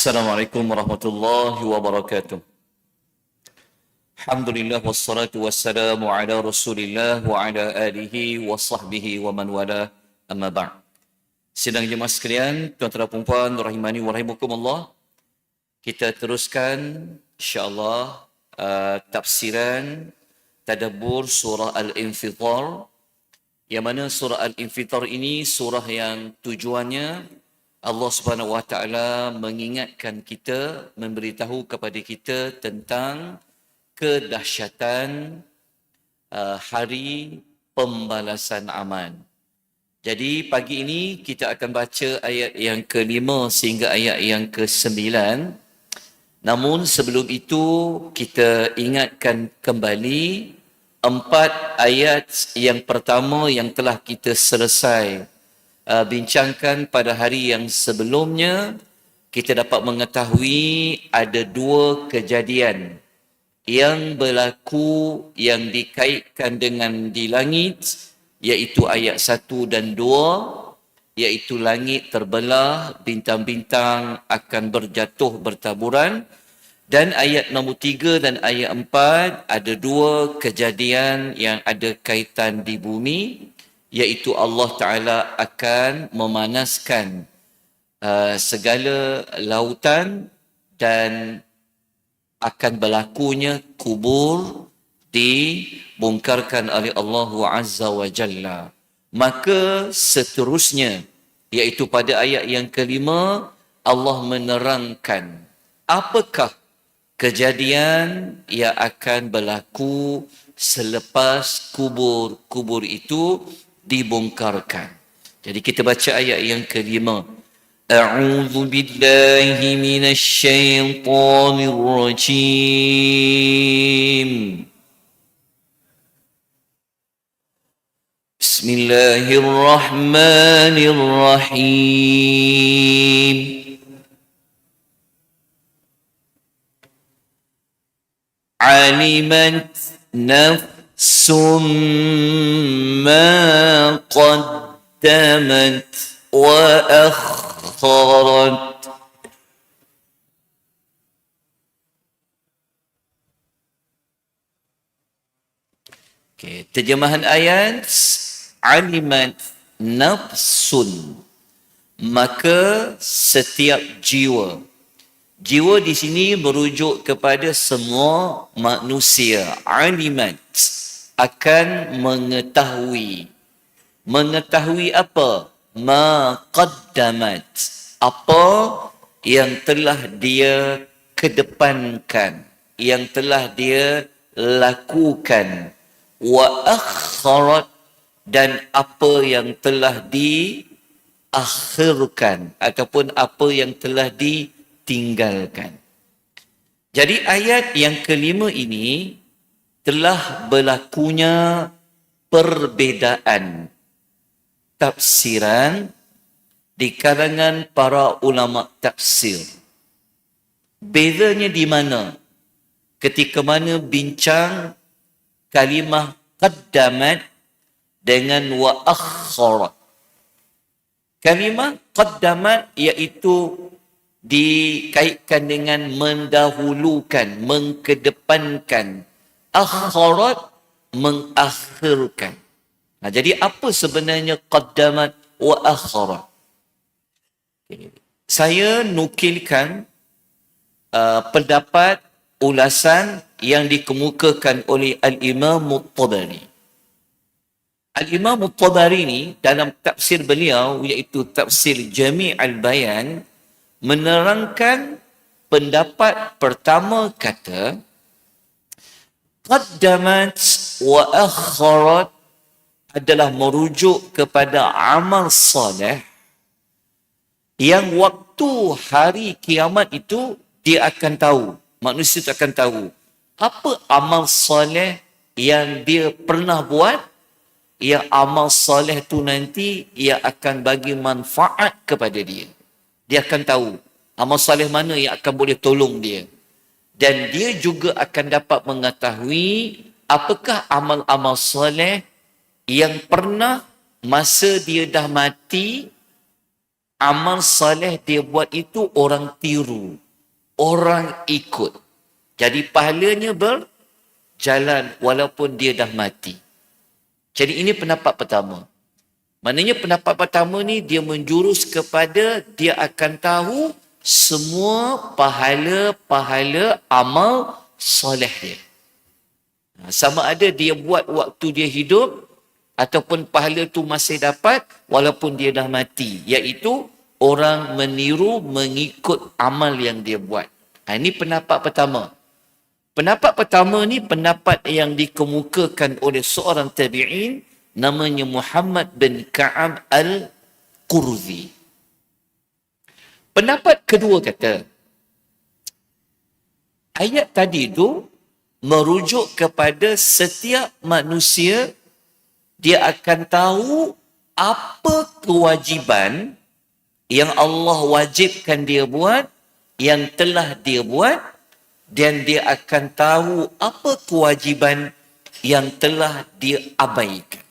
Assalamualaikum warahmatullahi wabarakatuh. Alhamdulillah wassalatu wassalamu ala rasulillah wa ala alihi wa sahbihi wa man wala amma ba'd. Sidang jemaah sekalian, tuan-tuan dan puan rahimani wa rahimakumullah. Kita teruskan insya-Allah uh, tafsiran tadabbur surah Al-Infitar. Yang mana surah Al-Infitar ini surah yang tujuannya Allah Subhanahu Wa Taala mengingatkan kita, memberitahu kepada kita tentang kedahsyatan uh, hari pembalasan aman. Jadi pagi ini kita akan baca ayat yang kelima sehingga ayat yang ke sembilan. Namun sebelum itu kita ingatkan kembali empat ayat yang pertama yang telah kita selesai uh, bincangkan pada hari yang sebelumnya kita dapat mengetahui ada dua kejadian yang berlaku yang dikaitkan dengan di langit iaitu ayat satu dan dua iaitu langit terbelah bintang-bintang akan berjatuh bertaburan. Dan ayat nombor tiga dan ayat empat ada dua kejadian yang ada kaitan di bumi iaitu Allah Ta'ala akan memanaskan uh, segala lautan dan akan berlakunya kubur dibongkarkan oleh Allah Azza wa Jalla. Maka seterusnya, iaitu pada ayat yang kelima, Allah menerangkan apakah kejadian yang akan berlaku selepas kubur-kubur itu dibongkarkan. Jadi kita baca ayat yang kelima. A'udzu billahi minasy syaithanir rajim. Bismillahirrahmanirrahim. Alimat nafs ثم قدمت وأخرت Okay, terjemahan ayat alimat nafsun maka setiap jiwa jiwa di sini merujuk kepada semua manusia alimat akan mengetahui. Mengetahui apa? Ma qaddamat. Apa yang telah dia kedepankan yang telah dia lakukan. Wa akharat dan apa yang telah diakhirkan ataupun apa yang telah ditinggalkan. Jadi ayat yang kelima ini telah berlakunya perbedaan tafsiran di kalangan para ulama tafsir. Bezanya di mana? Ketika mana bincang kalimah qaddamat dengan wa akharat. Kalimah qaddamat iaitu dikaitkan dengan mendahulukan, mengkedepankan, akharat mengakhirkan. Nah, jadi apa sebenarnya qaddamat wa akharat? Okay. Saya nukilkan uh, pendapat ulasan yang dikemukakan oleh Al-Imam Muttabari. Al-Imam Muttabari ini dalam tafsir beliau iaitu tafsir Jami' al-Bayan menerangkan pendapat pertama kata qaddamat wa akharat adalah merujuk kepada amal soleh yang waktu hari kiamat itu dia akan tahu manusia itu akan tahu apa amal soleh yang dia pernah buat. Yang amal soleh tu nanti ia akan bagi manfaat kepada dia. Dia akan tahu amal soleh mana yang akan boleh tolong dia dan dia juga akan dapat mengetahui apakah amal-amal soleh yang pernah masa dia dah mati amal saleh dia buat itu orang tiru. Orang ikut. Jadi pahalanya berjalan walaupun dia dah mati. Jadi ini pendapat pertama. Maknanya pendapat pertama ni dia menjurus kepada dia akan tahu semua pahala-pahala amal soleh dia. Ha, sama ada dia buat waktu dia hidup ataupun pahala tu masih dapat walaupun dia dah mati. Iaitu orang meniru mengikut amal yang dia buat. Ha, ini pendapat pertama. Pendapat pertama ni pendapat yang dikemukakan oleh seorang tabi'in namanya Muhammad bin Ka'ab al-Qurzi. Pendapat kedua kata, ayat tadi itu merujuk kepada setiap manusia dia akan tahu apa kewajiban yang Allah wajibkan dia buat, yang telah dia buat dan dia akan tahu apa kewajiban yang telah dia abaikan.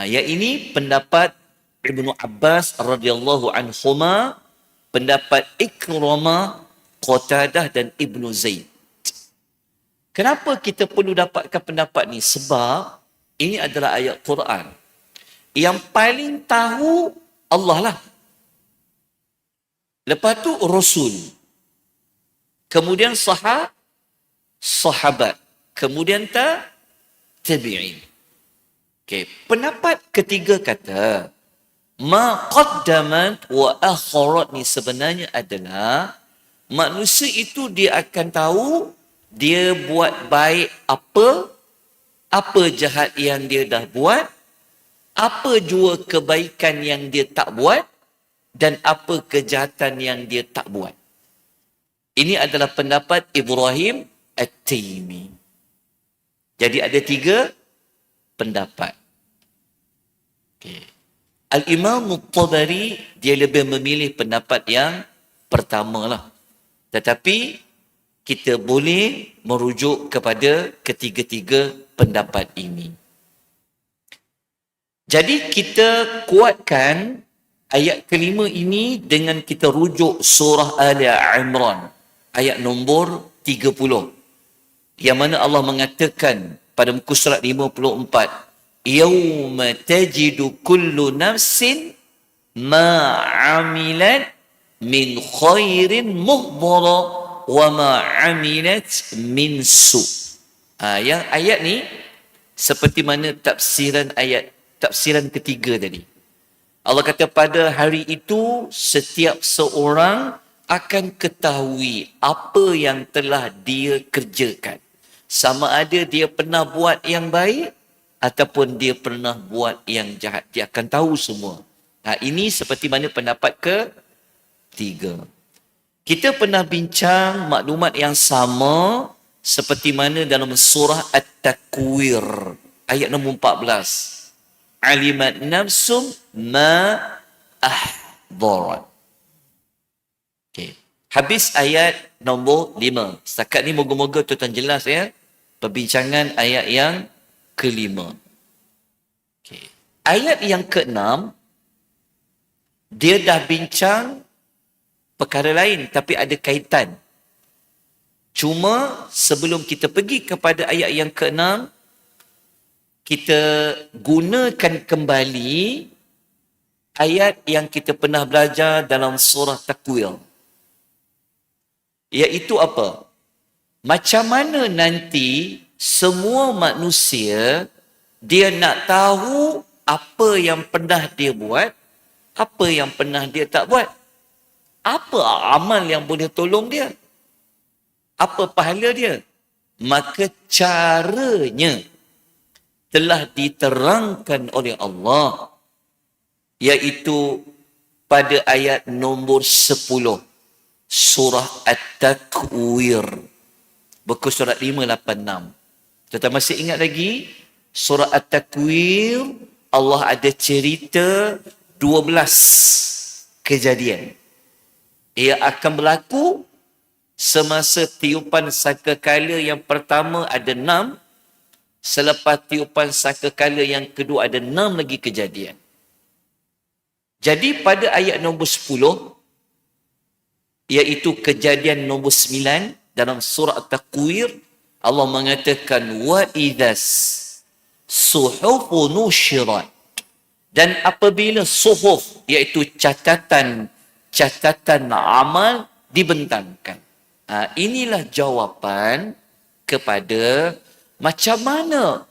Yang ini pendapat Ibnu Abbas radhiyallahu anhuma, pendapat Ikramah, Qatadah dan Ibnu Zaid. Kenapa kita perlu dapatkan pendapat ni? Sebab ini adalah ayat Quran. Yang paling tahu Allah lah. Lepas tu Rasul. Kemudian sahab, sahabat. Kemudian ta, tabi'in. Okay. Pendapat ketiga kata, ma qaddamat wa akharat ni sebenarnya adalah manusia itu dia akan tahu dia buat baik apa, apa jahat yang dia dah buat, apa jua kebaikan yang dia tak buat, dan apa kejahatan yang dia tak buat. Ini adalah pendapat Ibrahim At-Taimi. Jadi ada tiga pendapat. Okay. Al-Imam Tabari dia lebih memilih pendapat yang pertama lah. Tetapi kita boleh merujuk kepada ketiga-tiga pendapat ini. Jadi kita kuatkan ayat kelima ini dengan kita rujuk surah Ali Imran ayat nombor 30 yang mana Allah mengatakan pada muka surat 54 yauma tajidu kullu nafsin ma amilat min khairin muhdara wa ma amilat min su yang ayat ni seperti mana tafsiran ayat tafsiran ketiga tadi Allah kata pada hari itu setiap seorang akan ketahui apa yang telah dia kerjakan. Sama ada dia pernah buat yang baik ataupun dia pernah buat yang jahat. Dia akan tahu semua. Nah, ini seperti mana pendapat ke tiga. Kita pernah bincang maklumat yang sama seperti mana dalam surah At-Takwir ayat nombor 14. Alimat nafsum ma ahdarat. Okay. Habis ayat nombor lima. Setakat ni moga-moga tuan jelas ya. Perbincangan ayat yang kelima. Okay. Ayat yang keenam, dia dah bincang perkara lain tapi ada kaitan. Cuma sebelum kita pergi kepada ayat yang keenam, kita gunakan kembali ayat yang kita pernah belajar dalam surah Takwil iaitu apa? Macam mana nanti semua manusia dia nak tahu apa yang pernah dia buat, apa yang pernah dia tak buat. Apa amal yang boleh tolong dia? Apa pahala dia? Maka caranya telah diterangkan oleh Allah iaitu pada ayat nombor 10 surah At-Takwir. Buku surat 586. Tetapi masih ingat lagi surah At-Takwir Allah ada cerita 12 kejadian. Ia akan berlaku semasa tiupan sakakala yang pertama ada enam. Selepas tiupan sakakala yang kedua ada enam lagi kejadian. Jadi pada ayat nombor 10 iaitu kejadian nombor 9 dalam surah At-Takwir Allah mengatakan wa idzas suhufu nushirat dan apabila suhuf iaitu catatan catatan amal dibentangkan. Ha, inilah jawapan kepada macam mana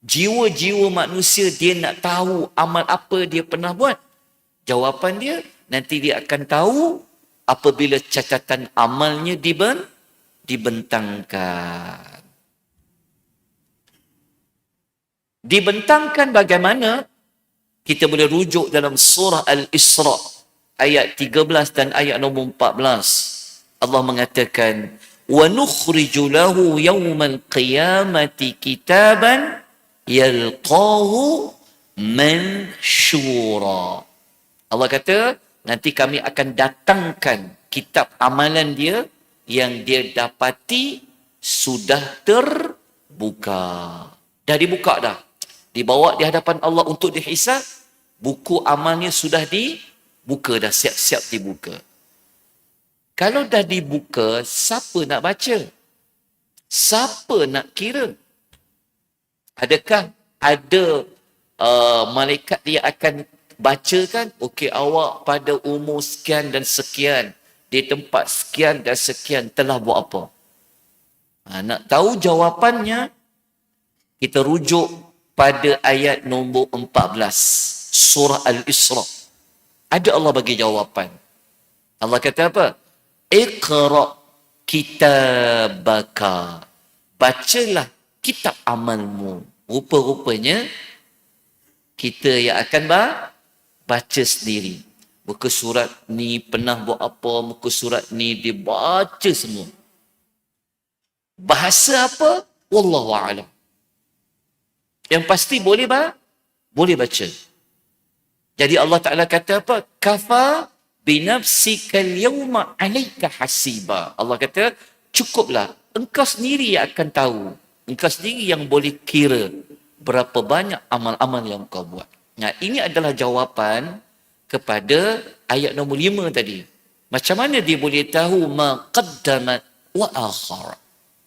jiwa-jiwa manusia dia nak tahu amal apa dia pernah buat. Jawapan dia nanti dia akan tahu apabila catatan amalnya diben dibentangkan. Dibentangkan bagaimana? Kita boleh rujuk dalam surah Al-Isra ayat 13 dan ayat nombor 14. Allah mengatakan, وَنُخْرِجُ لَهُ يَوْمَ الْقِيَامَةِ كِتَابًا يَلْقَاهُ مَنْشُورًا Allah kata, nanti kami akan datangkan kitab amalan dia yang dia dapati sudah terbuka. Dah dibuka dah dibawa di hadapan Allah untuk dihisab, buku amalnya sudah dibuka dah siap-siap dibuka. Kalau dah dibuka, siapa nak baca? Siapa nak kira? Adakah ada uh, malaikat yang akan bacakan? Okey, awak pada umur sekian dan sekian, di tempat sekian dan sekian telah buat apa? Ha, nak tahu jawapannya, kita rujuk pada ayat nombor 14 surah Al-Isra. Ada Allah bagi jawapan. Allah kata apa? Iqra kitabaka. Bacalah kitab amalmu. Rupa-rupanya kita yang akan baca sendiri. Muka surat ni pernah buat apa, muka surat ni dibaca semua. Bahasa apa? Wallahu a'lam. Yang pasti boleh ba? Boleh baca. Jadi Allah Ta'ala kata apa? Kafa binafsikal yawma alaika hasiba. Allah kata, cukuplah. Engkau sendiri yang akan tahu. Engkau sendiri yang boleh kira berapa banyak amal-amal yang kau buat. Nah, ini adalah jawapan kepada ayat nombor lima tadi. Macam mana dia boleh tahu ma qaddamat wa akhar.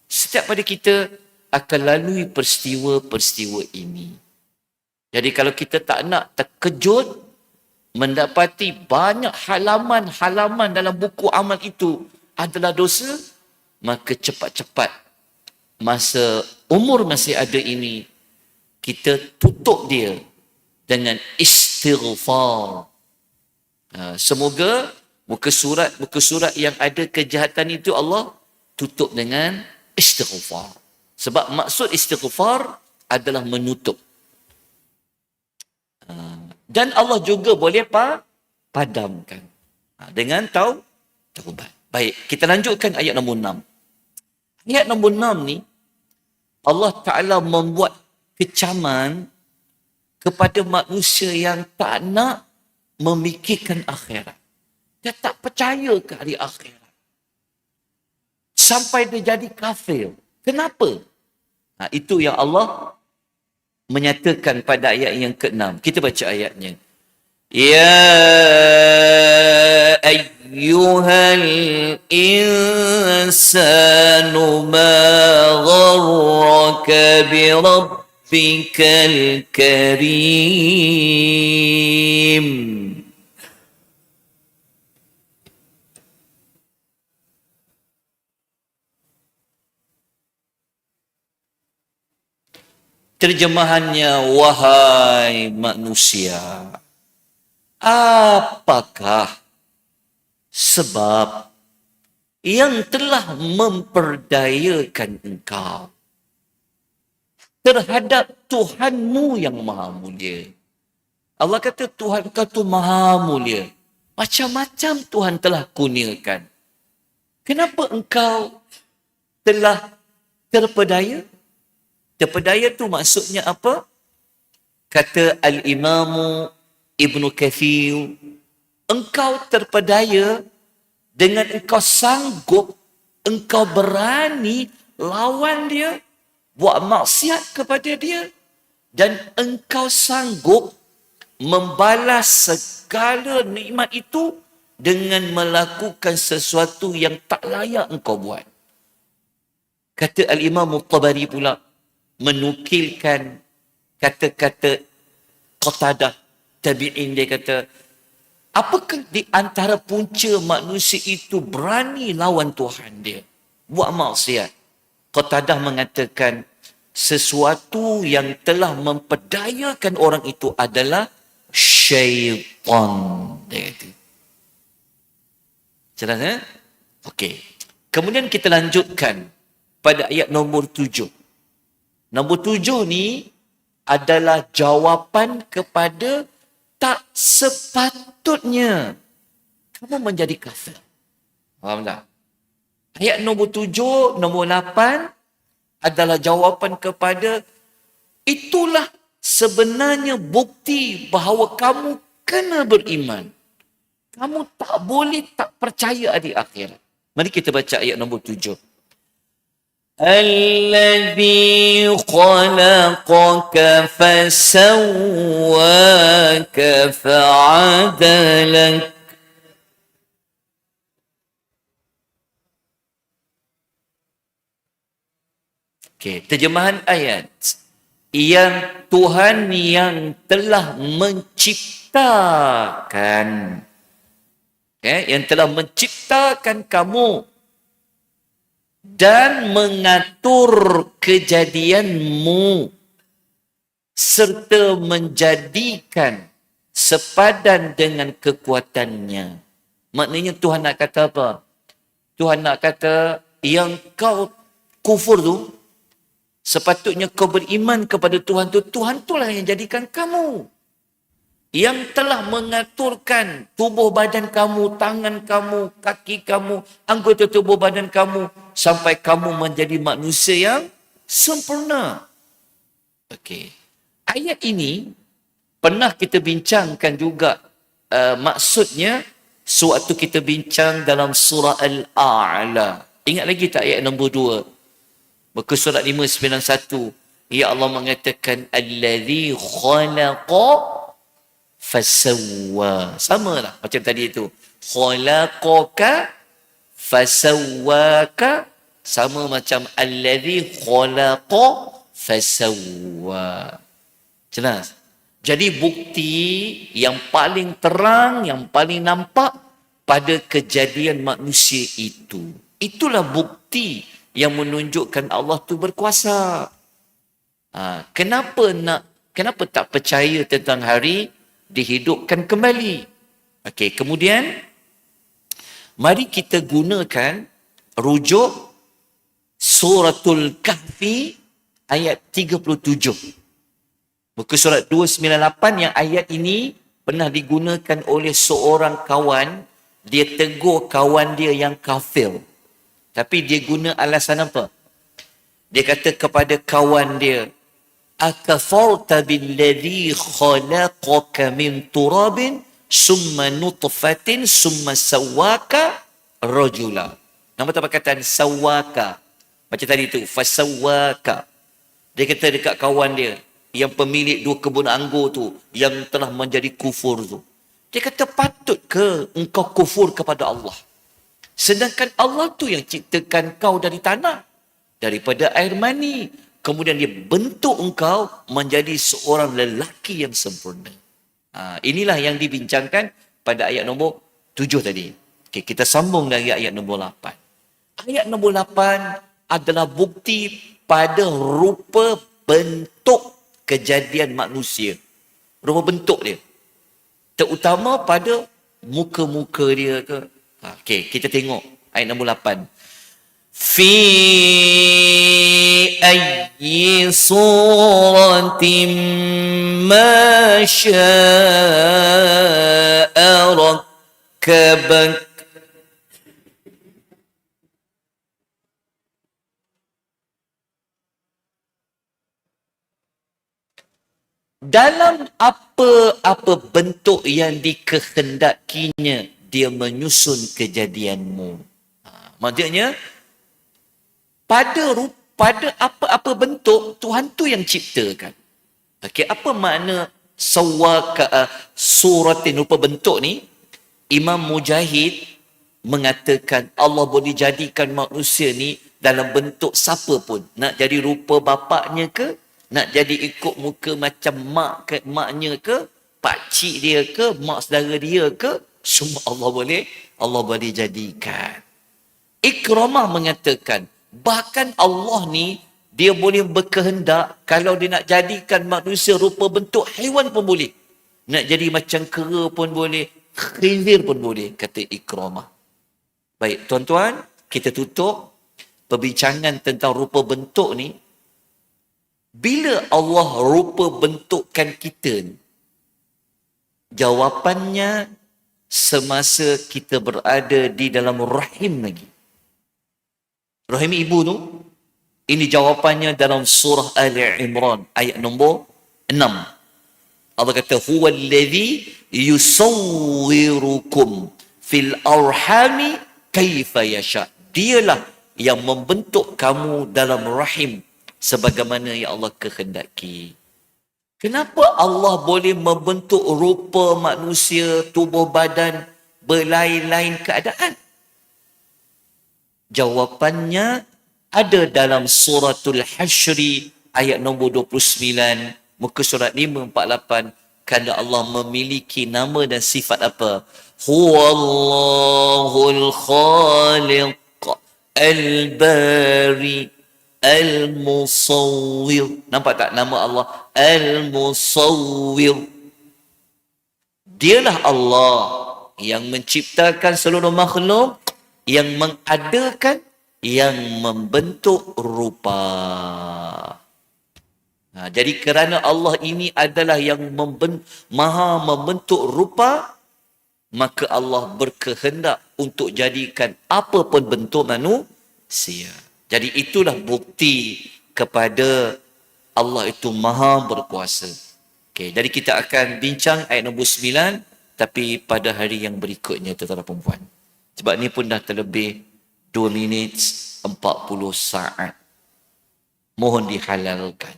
Setiap pada kita akan lalui peristiwa-peristiwa ini. Jadi kalau kita tak nak terkejut mendapati banyak halaman-halaman dalam buku amal itu adalah dosa, maka cepat-cepat masa umur masih ada ini, kita tutup dia dengan istighfar. Ha, semoga muka surat muka surat yang ada kejahatan itu Allah tutup dengan istighfar. Sebab maksud istighfar adalah menutup. Ha, dan Allah juga boleh pa, padamkan. Ha, dengan tahu, taubat. Baik, kita lanjutkan ayat nombor 6. Ayat nombor 6 ni, Allah Ta'ala membuat kecaman kepada manusia yang tak nak memikirkan akhirat. Dia tak percaya ke hari akhirat. Sampai dia jadi kafir. Kenapa? Ha, itu yang Allah menyatakan pada ayat yang ke-6. Kita baca ayatnya. Ya ayyuhal insanu ma gharraka bi rabbikal karim. Terjemahannya, wahai manusia, apakah sebab yang telah memperdayakan engkau terhadap Tuhanmu yang maha mulia. Allah kata Tuhan kau tu maha mulia. Macam-macam Tuhan telah kurniakan. Kenapa engkau telah terpedaya? Terpedaya tu maksudnya apa? Kata Al-Imamu Ibnu Kathir, engkau terpedaya dengan engkau sanggup, engkau berani lawan dia, buat maksiat kepada dia dan engkau sanggup membalas segala nikmat itu dengan melakukan sesuatu yang tak layak engkau buat. Kata Al-Imam Tabari pula menukilkan kata-kata Qatadah tabi'in dia kata apakah di antara punca manusia itu berani lawan Tuhan dia buat maksiat Qatadah mengatakan sesuatu yang telah memperdayakan orang itu adalah syaitan dia kata jelas eh? Okey. Kemudian kita lanjutkan pada ayat nombor tujuh. Nombor tujuh ni adalah jawapan kepada tak sepatutnya kamu menjadi kafir. Faham tak? Ayat nombor tujuh, nombor lapan adalah jawapan kepada itulah sebenarnya bukti bahawa kamu kena beriman. Kamu tak boleh tak percaya di akhirat. Mari kita baca ayat nombor tujuh. الذي خلقك فسواك فعدلك Okay, terjemahan ayat yang Tuhan yang telah menciptakan okay, yang telah menciptakan kamu dan mengatur kejadianmu serta menjadikan sepadan dengan kekuatannya. Maknanya Tuhan nak kata apa? Tuhan nak kata yang kau kufur tu sepatutnya kau beriman kepada Tuhan tu Tuhan itulah yang jadikan kamu yang telah mengaturkan tubuh badan kamu, tangan kamu, kaki kamu, anggota tubuh badan kamu sampai kamu menjadi manusia yang sempurna. Okey. Ayat ini pernah kita bincangkan juga uh, maksudnya sewaktu kita bincang dalam surah Al-A'la. Ingat lagi tak ayat nombor dua? Muka surat 591. Ya Allah mengatakan, Alladhi khalaqa fasawwa. Sama lah macam tadi itu. Khalaqaka fasawwaka sama macam alladhi khalaqa fasawwa. Jelas? Jadi bukti yang paling terang, yang paling nampak pada kejadian manusia itu. Itulah bukti yang menunjukkan Allah tu berkuasa. Ha, kenapa nak kenapa tak percaya tentang hari dihidupkan kembali. Okey, kemudian mari kita gunakan rujuk suratul kahfi ayat 37. Muka surat 298 yang ayat ini pernah digunakan oleh seorang kawan dia tegur kawan dia yang kafir. Tapi dia guna alasan apa? Dia kata kepada kawan dia, akafarta billadhi khalaqaka min turabin summa nutfatin summa sawaka rajula. Nama tu perkataan sawaka. Macam tadi tu, fasawaka. Dia kata dekat kawan dia, yang pemilik dua kebun anggur tu, yang telah menjadi kufur tu. Dia kata, patut ke engkau kufur kepada Allah? Sedangkan Allah tu yang ciptakan kau dari tanah. Daripada air mani, kemudian dia bentuk engkau menjadi seorang lelaki yang sempurna. Ha, inilah yang dibincangkan pada ayat nombor tujuh tadi. Okay, kita sambung dari ayat nombor lapan. Ayat nombor lapan adalah bukti pada rupa bentuk kejadian manusia. Rupa bentuk dia. Terutama pada muka-muka dia ke. Ha, okay, kita tengok ayat nombor lapan fi ayyi suratin ma syaa ركبك Dalam apa-apa bentuk yang dikehendakinya, dia menyusun kejadianmu. Ha, maksudnya, pada pada apa-apa bentuk Tuhan tu yang ciptakan. Okey, apa makna sawaka uh, suratin rupa bentuk ni? Imam Mujahid mengatakan Allah boleh jadikan manusia ni dalam bentuk siapa pun. Nak jadi rupa bapaknya ke? Nak jadi ikut muka macam mak ke maknya ke? Pak cik dia ke? Mak saudara dia ke? Semua Allah boleh Allah boleh jadikan. Ikramah mengatakan bahkan Allah ni dia boleh berkehendak kalau dia nak jadikan manusia rupa bentuk haiwan pun boleh. Nak jadi macam kera pun boleh khinzir pun boleh kata Ikramah. Baik tuan-tuan kita tutup perbincangan tentang rupa bentuk ni. Bila Allah rupa bentukkan kita ni? Jawapannya semasa kita berada di dalam rahim lagi. Rahim ibu tu, ini jawapannya dalam surah Ali Imran ayat nombor 6. Allah kata, Huwa alladhi yusawwirukum fil arhami kaifa yasha. Dialah yang membentuk kamu dalam rahim sebagaimana yang Allah kehendaki. Kenapa Allah boleh membentuk rupa manusia, tubuh badan berlain-lain keadaan? Jawapannya ada dalam suratul Hashri ayat nombor 29 muka surat 548 kerana Allah memiliki nama dan sifat apa? Huwallahul khaliq al-bari Al-Musawwir. Nampak tak nama Allah? Al-Musawwir. Dialah Allah yang menciptakan seluruh makhluk, yang mengadakan, yang membentuk rupa. Ha, jadi kerana Allah ini adalah yang memben, maha membentuk rupa, maka Allah berkehendak untuk jadikan apa pun bentuk manusia. Jadi itulah bukti kepada Allah itu maha berkuasa. Okay, jadi kita akan bincang ayat nombor 9 tapi pada hari yang berikutnya tuan-tuan perempuan. Sebab ni pun dah terlebih 2 minit 40 saat. Mohon dihalalkan.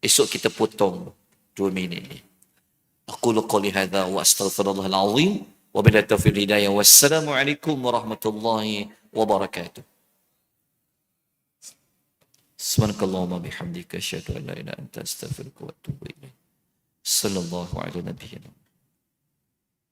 Esok kita potong 2 minit ni. Aku lukuli hadha wa astaghfirullahal azim wa bila taufiq hidayah wassalamualaikum warahmatullahi wabarakatuh. سبحانك اللهم وبحمدك اشهد ان لا اله الا انت استغفرك واتوب اليك صلى الله على نبينا